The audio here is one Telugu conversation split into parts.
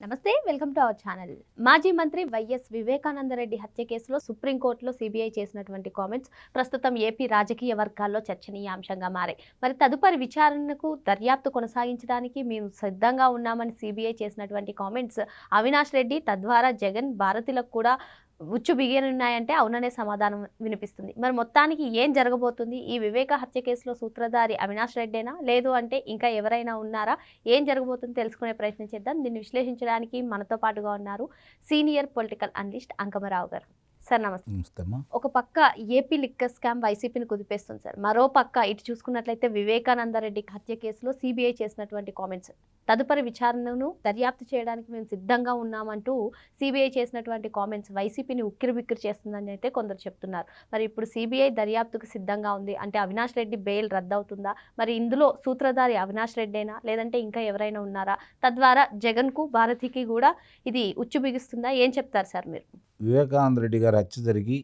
నమస్తే వెల్కమ్ టు అవర్ ఛానల్. మాజీ మంత్రి వైఎస్ వివేకానందరెడ్డి హత్య కేసులో సుప్రీంకోర్టులో సిబిఐ చేసినటువంటి కామెంట్స్ ప్రస్తుతం ఏపీ రాజకీయ వర్గాల్లో చర్చనీయాంశంగా మారాయి. మరి తదుపరి విచారణకు దర్యాప్తు కొనసాగించడానికి మేము సిద్ధంగా ఉన్నామని సిబిఐ చేసినటువంటి కామెంట్స్ అవినాష్ రెడ్డి తద్వారా జగన్ భారతిలకు కూడా ఉచ్చు బిగియనున్నాయంటే అవుననే సమాధానం వినిపిస్తుంది. మరి మొత్తానికి ఏం జరగబోతుంది? ఈ వివేక హత్య కేసులో సూత్రధారి అవినాష్ రెడ్డేనా? లేదు అంటే ఇంకా ఎవరైనా ఉన్నారా? ఏం జరగబోతుందో తెలుసుకునే ప్రయత్నం చేద్దాం. దీన్ని విశ్లేషించడానికి మనతో పాటుగా ఉన్నారు సీనియర్ పొలిటికల్ అనలిస్ట్ అంకమరావు గారు. సార్ నమస్తే. ఒక పక్క ఏపీ లిక్కర్ స్కామ్ వైసీపీని కుదిపేస్తుంది సార్. మరో పక్క ఇటు చూసుకున్నట్లయితే వివేకానందరెడ్డి హత్య కేసులో సిబిఐ చేసినటువంటి కామెంట్స్. తదుపరి విచారణను దర్యాప్తు చేయడానికి మేము సిద్ధంగా ఉన్నామంటూ సిబిఐ చేసినటువంటి కామెంట్స్ వైసీపీని ఉక్కిరి బిక్కిరి చేస్తుందని అయితే కొందరు చెప్తున్నారు. మరి ఇప్పుడు సిబిఐ దర్యాప్తుకు సిద్ధంగా ఉంది అంటే అవినాష్ రెడ్డి బెయిల్ రద్దవుతుందా? మరి ఇందులో సూత్రధారి అవినాష్ రెడ్డేనా? లేదంటే ఇంకా ఎవరైనా ఉన్నారా? తద్వారా జగన్కు భారతికి కూడా ఇది ఉచ్చు బిగిస్తుందా ఏం చెప్తారు సార్ మీరు? వివేకానంద రెడ్డి గారి హత్య జరిగి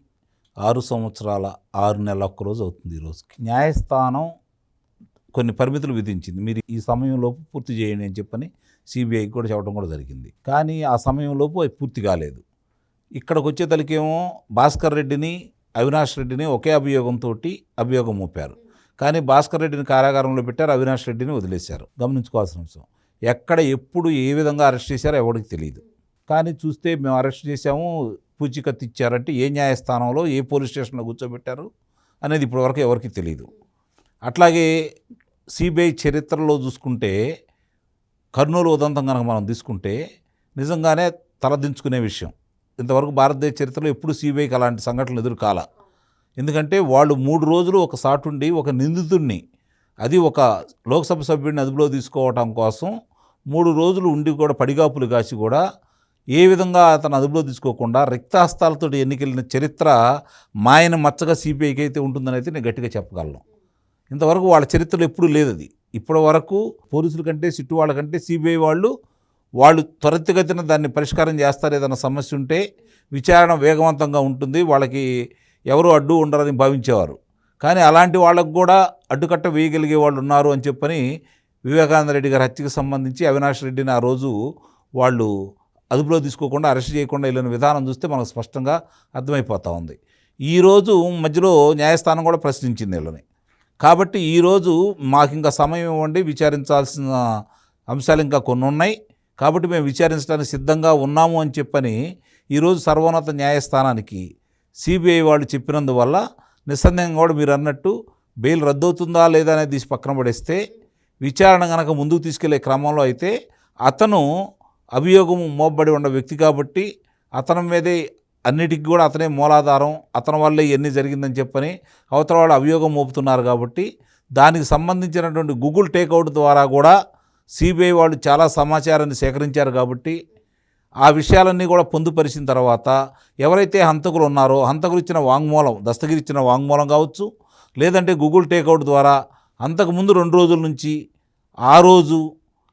ఆరు సంవత్సరాల ఆరు నెలల ఒక్క రోజు అవుతుంది ఈరోజుకి న్యాయస్థానం కొన్ని పరిమితులు విధించింది. మీరు ఈ సమయంలోపు పూర్తి చేయండి అని చెప్పని సిబిఐకి కూడా చెప్పడం కూడా జరిగింది. కానీ ఆ సమయంలోపు అది పూర్తి కాలేదు. ఇక్కడికి వచ్చేతలకేమో భాస్కర్ రెడ్డిని అవినాష్ రెడ్డిని ఒకే అభియోగంతో అభియోగం మోపారు. కానీ భాస్కర్ రెడ్డిని కారాగారంలో పెట్టారు అవినాష్ రెడ్డిని వదిలేశారు. గమనించుకోవాల్సిన అంశం. ఎక్కడ ఎప్పుడు ఏ విధంగా అరెస్ట్ చేశారో ఎవరికి తెలియదు కానీ చూస్తే మేము అరెస్ట్ చేసాము పూచికత్తు ఇచ్చారంటే ఏ న్యాయస్థానంలో ఏ పోలీస్ స్టేషన్లో కూర్చోబెట్టారు అనేది ఇప్పటివరకు ఎవరికి తెలియదు అట్లాగే సిబిఐ చరిత్రలో చూసుకుంటే కర్నూలు ఉదంతం కనుక మనం తీసుకుంటే నిజంగానే తలదించుకునే విషయం. ఇంతవరకు భారతదేశ చరిత్రలో ఎప్పుడు సిబిఐకి అలాంటి సంఘటనలు ఎదురు కాల ఎందుకంటే వాళ్ళు మూడు రోజులు ఒక సాటుండి ఒక నిందితుడిని అది ఒక లోక్సభ సభ్యుడిని అదుపులో తీసుకోవటం కోసం మూడు రోజులు ఉండి కూడా పడిగాపులు కాసి కూడా ఏ విధంగా అతను అదుపులో తీసుకోకుండా రిక్తాస్తాలతో ఎన్నికెళ్ళిన చరిత్ర మాయన మచ్చగా సిపిఐకి అయితే ఉంటుందని అయితే నేను గట్టిగా చెప్పగలను. ఇంతవరకు వాళ్ళ చరిత్రలో ఎప్పుడూ లేదు అది. ఇప్పటి వరకు పోలీసుల కంటే సిట్టు వాళ్ళ కంటే సిబిఐ వాళ్ళు వాళ్ళు త్వరితగతిన దాన్ని పరిష్కారం చేస్తారు ఏదైనా సమస్య ఉంటే విచారణ వేగవంతంగా ఉంటుంది. వాళ్ళకి ఎవరు అడ్డు ఉండరని భావించేవారు. కానీ అలాంటి వాళ్ళకు కూడా అడ్డుకట్ట వేయగలిగే వాళ్ళు ఉన్నారు అని చెప్పని వివేకానంద రెడ్డి గారి హత్యకు సంబంధించి అవినాష్ రెడ్డిని ఆ రోజు వాళ్ళు అదుపులో తీసుకోకుండా అరెస్ట్ చేయకుండా వెళ్ళిన విధానం చూస్తే మనకు స్పష్టంగా అర్థమైపోతూ ఉంది. ఈరోజు మధ్యలో న్యాయస్థానం కూడా ప్రశ్నించింది వీళ్ళని. కాబట్టి ఈరోజు మాకు ఇంకా సమయం ఇవ్వండి విచారించాల్సిన అంశాలు ఇంకా కొన్ని ఉన్నాయి. కాబట్టి మేము విచారించడానికి సిద్ధంగా ఉన్నాము అని చెప్పని ఈరోజు సర్వోన్నత న్యాయస్థానానికి సిబిఐ వాళ్ళు చెప్పినందువల్ల నిస్సందేహంగా కూడా మీరు అన్నట్టు బెయిల్ రద్దవుతుందా లేదా అనేది తీసి పక్కన పడేస్తే విచారణ కనుక ముందుకు తీసుకెళ్ళే క్రమంలో అయితే అతను అభియోగం మోపబడి ఉన్న వ్యక్తి కాబట్టి అతని మీదే అన్నిటికీ కూడా అతనే మూలాధారం అతని వల్లే ఇవన్నీ జరిగిందని చెప్పని అవతల వాళ్ళు అభియోగం మోపుతున్నారు కాబట్టి దానికి సంబంధించినటువంటి గూగుల్ టేక్అవుట్ ద్వారా కూడా సిబిఐ వాళ్ళు చాలా సమాచారాన్ని సేకరించారు కాబట్టి ఆ విషయాలన్నీ కూడా పొందుపరిచిన తర్వాత ఎవరైతే హంతకులు ఉన్నారో హంతకులు ఇచ్చిన వాంగ్మూలం దస్తగిరి ఇచ్చిన వాంగ్మూలం కావచ్చు లేదంటే గూగుల్ టేక్అవుట్ ద్వారా అంతకుముందు రెండు రోజుల నుంచి ఆ రోజు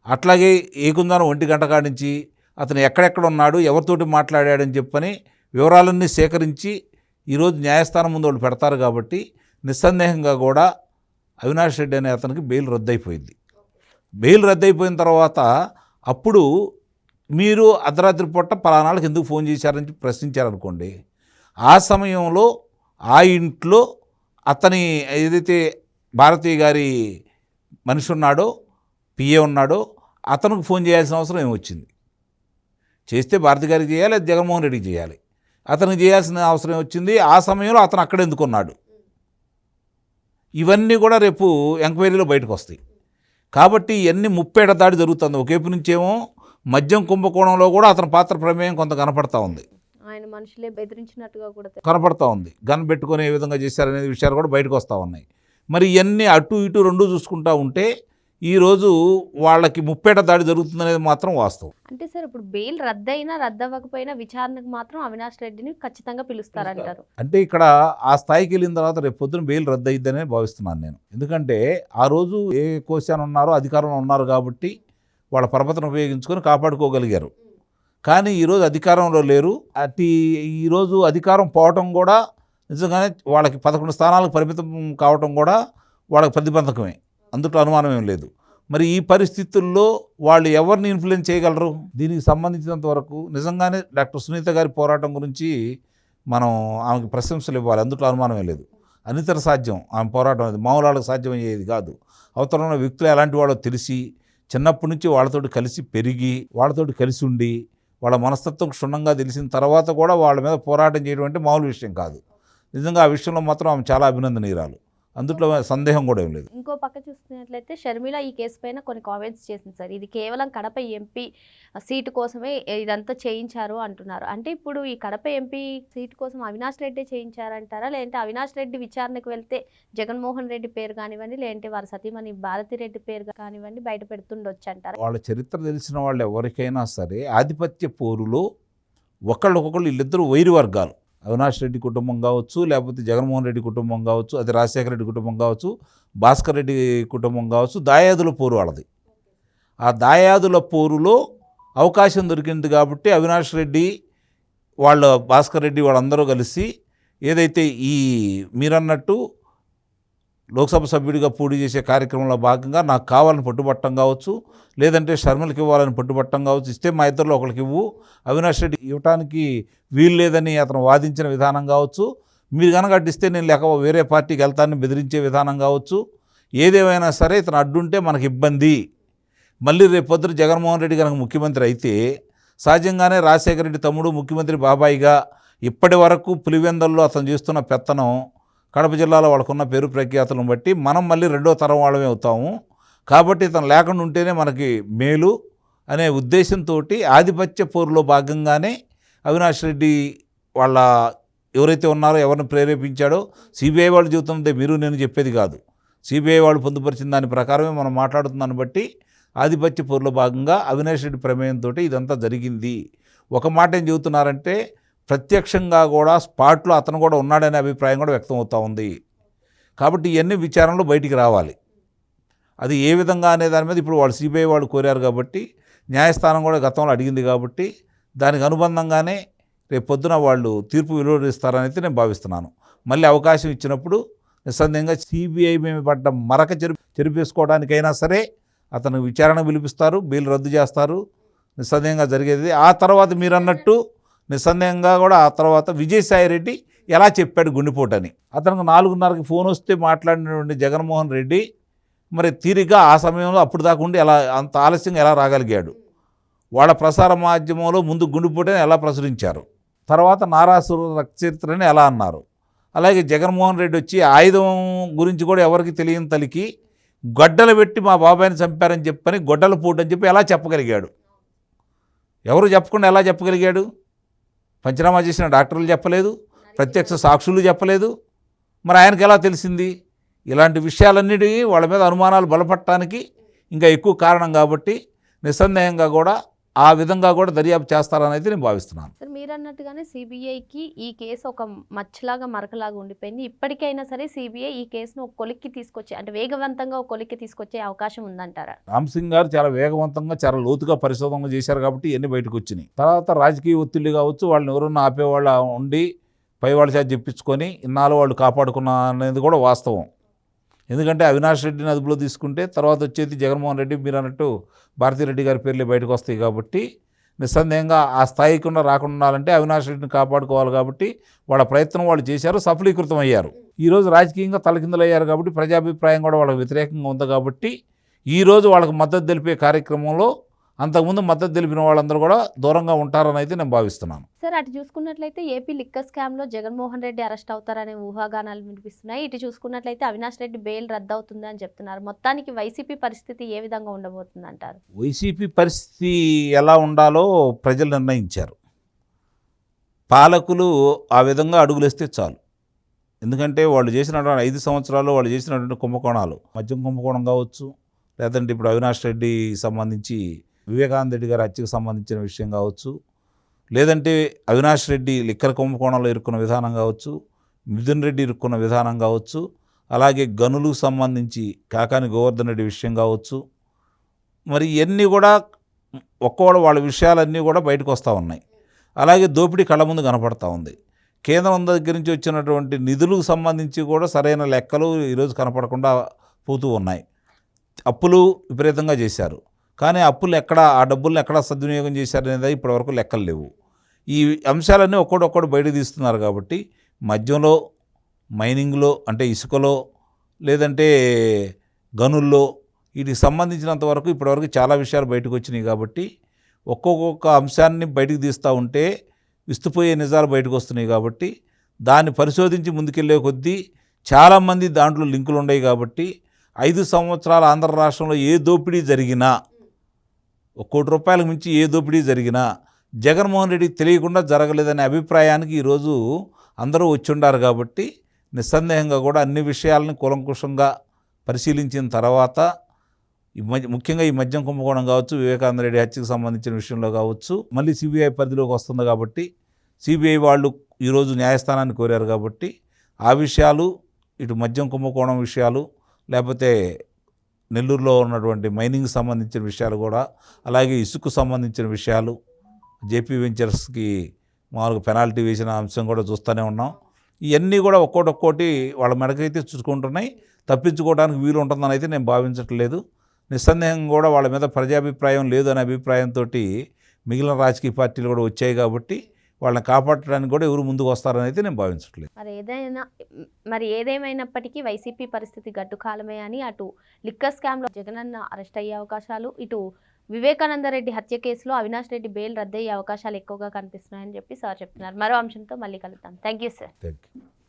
అట్లాగే ఏకుందానం ఒంటి గంట కాడి నుంచి అతను ఎక్కడెక్కడ ఉన్నాడు ఎవరితోటి మాట్లాడాడని చెప్పని వివరాలన్నీ సేకరించి ఈరోజు న్యాయస్థానం ముందు వాళ్ళు పెడతారు కాబట్టి నిస్సందేహంగా కూడా అవినాష్ రెడ్డి అనే అతనికి బెయిల్ రద్దయిపోయింది. బెయిల్ రద్దయిపోయిన తర్వాత అప్పుడు మీరు అర్ధరాత్రి పూట పలానాళ్ళకి ఎందుకు ఫోన్ చేశారని చెప్పి ప్రశ్నించారనుకోండి. ఆ సమయంలో ఆ ఇంట్లో అతని ఏదైతే భారతీయ గారి మనిషి ఉన్నాడో పిఏ ఉన్నాడో అతనికి ఫోన్ చేయాల్సిన అవసరం ఏమొచ్చింది? చేస్తే భారతి గారికి చేయాలి జగన్మోహన్ రెడ్డికి చేయాలి? అతనికి చేయాల్సిన అవసరం వచ్చింది ఆ సమయంలో అతను అక్కడ ఎందుకున్నాడు? ఇవన్నీ కూడా రేపు ఎంక్వైరీలో బయటకు వస్తాయి కాబట్టి ఇవన్నీ ముప్పేట దాడి జరుగుతుంది. ఒకేపు నుంచేమో మద్యం కుంభకోణంలో కూడా అతని పాత్ర ప్రమేయం కొంత కనపడతా ఉంది. ఆయన మనుషులే బెదిరించినట్టుగా కూడా కనపడతా ఉంది. గన్ పెట్టుకొని విధంగా చేశారనే విషయాలు కూడా బయటకు వస్తూ ఉన్నాయి. మరి ఇవన్నీ అటు ఇటు రెండు చూసుకుంటా ఉంటే ఈరోజు వాళ్ళకి ముప్పేట దాడి జరుగుతుందనేది మాత్రం వాస్తవం. అంటే సార్ ఇప్పుడు బెయిల్ రద్దయినా రద్దవ్వకపోయినా విచారణకు మాత్రం అవినాష్ రెడ్డిని ఖచ్చితంగా పిలుస్తారంటారు. అంటే ఇక్కడ ఆ స్థాయికి వెళ్ళిన తర్వాత రేపు పొద్దున బెయిల్ రద్దు అయ్యిద్దనే భావిస్తున్నాను నేను. ఎందుకంటే ఆ రోజు ఏ కోశాన్ని ఉన్నారో అధికారంలో ఉన్నారు కాబట్టి వాళ్ళ పరపతిని ఉపయోగించుకొని కాపాడుకోగలిగారు. కానీ ఈరోజు అధికారంలో లేరు. అటు ఈరోజు అధికారం పోవటం కూడా నిజంగానే వాళ్ళకి పదకొండు స్థానాలకు పరిమితం కావటం కూడా వాళ్ళకి ప్రతిబంధకమే. అందులో అనుమానం ఏం లేదు. మరి ఈ పరిస్థితుల్లో వాళ్ళు ఎవరిని ఇన్ఫ్లుయెన్స్ చేయగలరు? దీనికి సంబంధించినంత వరకు నిజంగానే డాక్టర్ సునీత గారి పోరాటం గురించి మనం ఆమెకు ప్రశంసలు ఇవ్వాలి. అందులో అనుమానమే లేదు. అనితర సాధ్యం. ఆమె పోరాటం అది మామూలు వాళ్ళకి సాధ్యం అయ్యేది కాదు. అవతల ఉన్న వ్యక్తులు ఎలాంటి వాళ్ళో తెలిసి చిన్నప్పటి నుంచి వాళ్ళతోటి కలిసి పెరిగి వాళ్ళతోటి కలిసి ఉండి వాళ్ళ మనస్తత్వం క్షుణ్ణంగా తెలిసిన తర్వాత కూడా వాళ్ళ మీద పోరాటం చేయడం అంటే మామూలు విషయం కాదు. నిజంగా ఆ విషయంలో మాత్రం ఆమె చాలా అభినందనీయరాలు. అందులో సందేహం కూడా ఏం లేదు. ఇంకో పక్క చూస్తున్నట్లయితే షర్మిల ఈ కేసు పైన కొన్ని కామెంట్స్ చేసింది సార్. ఇది కేవలం కడప ఎంపీ సీటు కోసమే ఇదంతా చేయించారు అంటున్నారు. అంటే ఇప్పుడు ఈ కడప ఎంపీ సీటు కోసం అవినాష్ రెడ్డి చేయించారంటారా? లేదంటే అవినాష్ రెడ్డి విచారణకు వెళ్తే జగన్మోహన్ రెడ్డి పేరు కానివ్వండి లేదంటే వారి సతీమణి భారతి రెడ్డి పేరు కానివ్వండి బయట పెడుతుండొచ్చు అంటారా వాళ్ళ చరిత్ర తెలిసిన వాళ్ళు ఎవరికైనా సరే ఆధిపత్య పోరులో ఒకళ్ళకొకళ్ళు వీళ్ళిద్దరూ వైరు వర్గాలు. అవినాష్ రెడ్డి కుటుంబం కావచ్చు లేకపోతే జగన్మోహన్ రెడ్డి కుటుంబం కావచ్చు అది రాజశేఖర రెడ్డి కుటుంబం కావచ్చు భాస్కర్ రెడ్డి కుటుంబం కావచ్చు దాయాదుల పోరు వాళ్ళది. ఆ దాయాదుల పోరులో అవకాశం దొరికింది కాబట్టి అవినాష్ రెడ్డి వాళ్ళ భాస్కర్ రెడ్డి వాళ్ళందరూ కలిసి ఏదైతే ఈ మీరన్నట్టు లోక్సభ సభ్యుడిగా పోటీ చేసే కార్యక్రమంలో భాగంగా నాకు కావాలని పట్టుబట్టం కావచ్చు లేదంటే షర్మిలకి ఇవ్వాలని పట్టుబట్టం కావచ్చు ఇస్తే మా ఇద్దరిలో ఒకరికి ఇవ్వు. అవినాష్ రెడ్డి ఇవ్వటానికి వీలు లేదని అతను వాదించిన విధానం కావచ్చు. మీరు కనుక అడ్డిస్తే నేను లేక వేరే పార్టీకి వెళ్తానని బెదిరించే విధానం కావచ్చు. ఏదేమైనా సరే ఇతను అడ్డుంటే మనకి ఇబ్బంది. మళ్ళీ రేపొద్దు జగన్మోహన్ రెడ్డి కనుక ముఖ్యమంత్రి అయితే సహజంగానే రాజశేఖర రెడ్డి తమ్ముడు ముఖ్యమంత్రి బాబాయిగా ఇప్పటి వరకు పులివెందల్లో అతను చేస్తున్న పెత్తనం కడప జిల్లాలో వాళ్ళకున్న పేరు ప్రఖ్యాతులను బట్టి మనం మళ్ళీ రెండో తరం వాళ్ళమే అవుతాము. కాబట్టి ఇతను లేకుండా ఉంటేనే మనకి మేలు అనే ఉద్దేశంతో ఆధిపత్య పోరులో భాగంగానే అవినాష్ రెడ్డి వాళ్ళ ఎవరైతే ఉన్నారో ఎవరిని ప్రేరేపించాడో సిబిఐ వాళ్ళు చెబుతుంటే మీరు నేను చెప్పేది కాదు. సిబిఐ వాళ్ళు పొందుపరిచిన దాని ప్రకారమే మనం మాట్లాడుతున్న దాన్ని బట్టి ఆధిపత్య పోరులో భాగంగా అవినాష్ రెడ్డి ప్రమేయంతో ఇదంతా జరిగింది. ఒక మాట ఏం చెబుతున్నారంటే ప్రత్యక్షంగా కూడా స్పాట్లో అతను కూడా ఉన్నాడనే అభిప్రాయం కూడా వ్యక్తం అవుతూ ఉంది. కాబట్టి ఇవన్నీ విచారణలు బయటికి రావాలి. అది ఏ విధంగా అనే దాని మీద ఇప్పుడు వాళ్ళు సిబిఐ వాళ్ళు కోరారు కాబట్టి న్యాయస్థానం కూడా గతంలో అడిగింది కాబట్టి దానికి అనుబంధంగానే రేపు పొద్దున వాళ్ళు తీర్పు వెలువరిస్తారని నేను భావిస్తున్నాను. మళ్ళీ అవకాశం ఇచ్చినప్పుడు నిస్సందేహంగా సిబిఐ మేము పడ్డ మరక చెరు చెరిపేసుకోవడానికైనా సరే అతను విచారణ పిలిపిస్తారు బెయిల్ రద్దు చేస్తారు. నిస్సందేహంగా జరిగేది. ఆ తర్వాత మీరు అన్నట్టు నిస్సందేహంగా కూడా ఆ తర్వాత విజయసాయి రెడ్డి ఎలా చెప్పాడు గుండెపోటని. అతనికి నాలుగున్నరకి ఫోన్ వస్తే మాట్లాడినటువంటి జగన్మోహన్ రెడ్డి మరి తీరిక ఆ సమయంలో అప్పుడు దాకా ఉండి ఎలా అంత ఆలస్యంగా ఎలా రాగలిగాడు? వాళ్ళ ప్రసార మాధ్యమంలో ముందు గుండెపోటని ఎలా ప్రచురించారు? తర్వాత నారాసుర రక్తచరిత్రని ఎలా అన్నారు? అలాగే జగన్మోహన్ రెడ్డి వచ్చి ఆయుధం గురించి కూడా ఎవరికి తెలియని తలికి గొడ్డలు పెట్టి మా బాబాయిని చంపారని చెప్పని గొడ్డలు పూటని చెప్పి ఎలా చెప్పగలిగాడు? ఎవరు చెప్పకుండా ఎలా చెప్పగలిగాడు? పంచనామా చేసిన డాక్టర్లు చెప్పలేదు ప్రత్యక్ష సాక్షులు చెప్పలేదు. మరి ఆయనకి ఎలా తెలిసింది? ఇలాంటి విషయాలన్నిటికీ వాళ్ళ మీద అనుమానాలు బలపడటానికి ఇంకా ఎక్కువ కారణం కాబట్టి నిస్సందేహంగా కూడా ఆ విధంగా కూడా దర్యాప్తు చేస్తారని అయితే నేను భావిస్తున్నాను. సార్ మీరు అన్నట్టుగానే సిబిఐకి ఈ కేసు ఒక మచ్చలాగా మరకలాగా ఉండిపోయింది. ఇప్పటికైనా సరే సిబిఐ ఈ కేసును ఒక కొలిక్కి తీసుకొచ్చే అంటే వేగవంతంగా ఒక కొలిక్కి తీసుకొచ్చే అవకాశం ఉందంటారా? రామ్ సింగ్ గారు చాలా వేగవంతంగా చాలా లోతుగా పరిశోధన చేశారు కాబట్టి ఇవన్నీ బయటకు వచ్చినాయి. తర్వాత రాజకీయ ఒత్తిళ్ళు కావచ్చు వాళ్ళని ఎవరన్నా ఆపేవాళ్ళు ఉండి పై వాళ్ళ చేత చెప్పించుకొని ఇన్నాళ్ళు వాళ్ళు కాపాడుకున్న అనేది కూడా వాస్తవం. ఎందుకంటే అవినాష్ రెడ్డిని అదుపులో తీసుకుంటే తర్వాత వచ్చేది జగన్మోహన్ రెడ్డి మీరు అన్నట్టు భారతీరెడ్డి గారి పేర్లే బయటకు వస్తాయి కాబట్టి నిస్సందేహంగా ఆ స్థాయికి ఉన్న రాకుండా ఉండాలంటే అవినాష్ రెడ్డిని కాపాడుకోవాలి కాబట్టి వాళ్ళ ప్రయత్నం వాళ్ళు చేశారు సఫలీకృతం అయ్యారు ఈరోజు రాజకీయంగా తలకిందులయ్యారు కాబట్టి ప్రజాభిప్రాయం కూడా వాళ్ళకి వ్యతిరేకంగా ఉంది కాబట్టి ఈరోజు వాళ్ళకి మద్దతు తెలిపే కార్యక్రమంలో అంతకుముందు మద్దతు తెలిపిన వాళ్ళందరూ కూడా దూరంగా ఉంటారని అయితే నేను భావిస్తున్నాను. సార్ అటు చూసుకున్నట్లయితే ఏపీ లిక్కర్ స్కామ్లో జగన్మోహన్ రెడ్డి అరెస్ట్ అవుతారనే ఊహాగానాలు వినిపిస్తున్నాయి. ఇటు చూసుకున్నట్లయితే అవినాష్ రెడ్డి బెయిల్ రద్దు అవుతుంది అని చెప్తున్నారు. మొత్తానికి వైసీపీ పరిస్థితి ఏ విధంగా ఉండబోతుంది అంటారు వైసీపీ పరిస్థితి ఎలా ఉండాలో ప్రజలు నిర్ణయించారు. పాలకులు ఆ విధంగా అడుగులేస్తే చాలు. ఎందుకంటే వాళ్ళు చేసినటువంటి ఐదు సంవత్సరాలు వాళ్ళు చేసినటువంటి కుంభకోణాలు మద్యం కుంభకోణం కావచ్చు లేదంటే ఇప్పుడు అవినాష్ రెడ్డి సంబంధించి వివేకానంద రెడ్డి గారి హత్యకు సంబంధించిన విషయం కావచ్చు లేదంటే అవినాష్ రెడ్డి లిక్కర్ కుంభకోణంలో ఇరుక్కున్న విధానం కావచ్చు మిథున్ రెడ్డి ఇరుక్కున్న విధానం కావచ్చు అలాగే గనులకు సంబంధించి కాకాని గోవర్ధన్ రెడ్డి విషయం కావచ్చు. మరి ఇవన్నీ కూడా ఒక్కోళ్ళ వాళ్ళ విషయాలన్నీ కూడా బయటకు వస్తూ ఉన్నాయి. అలాగే దోపిడీ కళ్ళ ముందు కనపడతా ఉంది. కేంద్రం దగ్గర నుంచి వచ్చినటువంటి నిధులకు సంబంధించి కూడా సరైన లెక్కలు ఈరోజు కనపడకుండా పోతూ ఉన్నాయి. అప్పులు విపరీతంగా చేశారు. కానీ అప్పులు ఎక్కడ ఆ డబ్బులను ఎక్కడ సద్వినియోగం చేశారనేది ఇప్పటివరకు లెక్కలు లేవు. ఈ అంశాలన్నీ ఒక్కడొక్కడు బయట తీస్తున్నారు కాబట్టి మద్యంలో మైనింగ్లో అంటే ఇసుకలో లేదంటే గనుల్లో వీటికి సంబంధించినంత వరకు ఇప్పటివరకు చాలా విషయాలు బయటకు వచ్చినాయి కాబట్టి ఒక్కొక్క అంశాన్ని బయటకు తీస్తూ ఉంటే విస్తుపోయే నిజాలు బయటకు వస్తున్నాయి కాబట్టి దాన్ని పరిశోధించి ముందుకెళ్ళే కొద్దీ చాలామంది దాంట్లో లింకులు ఉన్నాయి కాబట్టి ఐదు సంవత్సరాల ఆంధ్ర రాష్ట్రంలో ఏ దోపిడీ జరిగినా కోటి రూపాయలకు మించి ఏ దోపిడీ జరిగినా జగన్మోహన్ రెడ్డికి తెలియకుండా జరగలేదనే అభిప్రాయానికి ఈరోజు అందరూ వచ్చిండారు కాబట్టి నిస్సందేహంగా కూడా అన్ని విషయాలని కూలంకుషంగా పరిశీలించిన తర్వాత ఈ మధ్య ముఖ్యంగా ఈ మద్యం కుంభకోణం కావచ్చు వివేకానంద రెడ్డి హత్యకు సంబంధించిన విషయంలో కావచ్చు మళ్ళీ సిబిఐ పరిధిలోకి వస్తుంది కాబట్టి సిబిఐ వాళ్ళు ఈరోజు న్యాయస్థానాన్ని కోరారు కాబట్టి ఆ విషయాలు ఇటు మద్యం కుంభకోణం విషయాలు లేకపోతే నెల్లూరులో ఉన్నటువంటి మైనింగ్ సంబంధించిన విషయాలు కూడా అలాగే ఇసుకు సంబంధించిన విషయాలు జేపీ వెంచర్స్కి మామూలుగా పెనాల్టీ వేసిన అంశం కూడా చూస్తూనే ఉన్నాం. ఇవన్నీ కూడా ఒక్కోటి ఒక్కోటి వాళ్ళ మెడకైతే చూసుకుంటున్నాయి. తప్పించుకోవడానికి వీలు ఉంటుందని అయితే నేను భావించట్లేదు. నిస్సందేహం కూడా వాళ్ళ మీద ప్రజాభిప్రాయం లేదు అనే అభిప్రాయంతో మిగిలిన రాజకీయ పార్టీలు కూడా వచ్చాయి కాబట్టి వాళ్ళని కాపాడటానికి కూడా ఎవరు ముందుకు వస్తారని అయితే నేను భావించట్లేదు. మరి ఏదైనా మరి ఏదేమైనప్పటికీ వైసీపీ పరిస్థితి గడ్డు కాలమే అని అటు లిక్కర్ స్కామ్లో జగనన్న అరెస్ట్ అయ్యే అవకాశాలు ఇటు వివేకానంద రెడ్డి హత్య కేసులో అవినాష్ రెడ్డి బెయిల్ రద్దయ్యే అవకాశాలు ఎక్కువగా కనిపిస్తున్నాయని చెప్పి సార్ చెప్తున్నారు. మరో అంశంతో మళ్ళీ కలుద్దాం. Thank you sir. Thank you